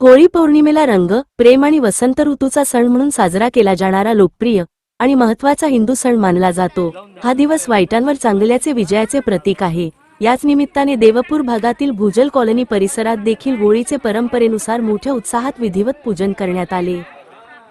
होळी पौर्णिमेला रंग प्रेम आणि वसंत ऋतूचा सण म्हणून साजरा केला जाणारा लोकप्रिय आणि महत्त्वाचा हिंदू सण मानला जातो. हा दिवस वाईटांवर चांगल्याचे विजयाचे प्रतीक आहे. याच निमित्ताने देवपूर भागातील भूजल कॉलनी परिसरात देखील होळीचे परंपरेनुसार मोठ्या उत्साहात विधिवत पूजन करण्यात आले.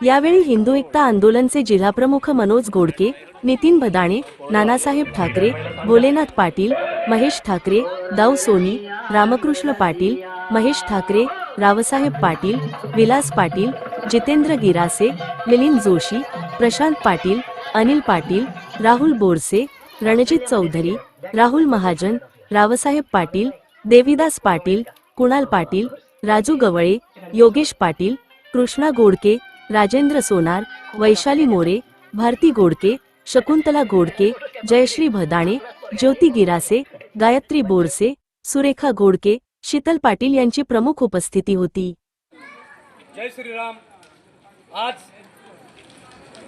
यावेळी हिंदू एकता आंदोलनचे जिल्हाप्रमुख मनोज गोडके नितीन भदाणे नानासाहेब ठाकरे भोलेनाथ पाटील महेश ठाकरे दाऊ सोनी रामकृष्ण पाटील महेश ठाकरे रावसाहेब पाटील विलास पाटील जितेंद्र गिरासे मिलिंद जोशी प्रशांत पाटील अनिल पाटील राहुल बोरसे रणजित चौधरी राहुल महाजन रावसाहेब पाटील देविदास पाटील कुणाल पाटील राजू गवळे योगेश पाटील कृष्णा गोडके राजेंद्र सोनार वैशाली मोरे भारती गोडके शकुंतला गोडके जयश्री भदाणे ज्योती गिरासे गायत्री बोरसे सुरेखा गोडके शीतल पाटील यांची प्रमुख उपस्थिती होती. जय श्रीराम. आज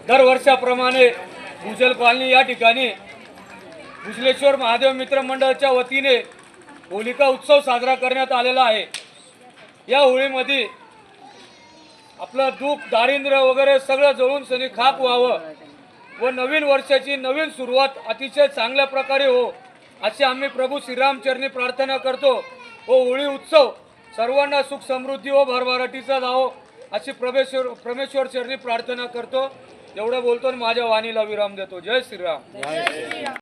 दरवर्षाप्रमाणे भूजल कॉलनी या ठिकाणी भुजलेश्वर महादेव मित्र मंडळाच्या वतीने होलिका उत्सव साजरा करण्यात आलेला आहे. या होळीमध्ये आपलं दुःख दारिद्र्य वगैरे सगळं जळून सनी खाप व्हावं व नवीन वर्षाची नवीन सुरुवात अतिशय चांगल्या प्रकारे हो अशी आम्ही प्रभू श्रीरामचरणी प्रार्थना करतो. व होळी उत्सव. सर्वांना सुख समृद्धी व भरभराटीचा जावो. अशी प्रमेश्वर परमेश्वर चरणी प्रार्थना करतो. एवढं बोलतो आणि माझ्या वाणीला विराम देतो. जय श्रीराम.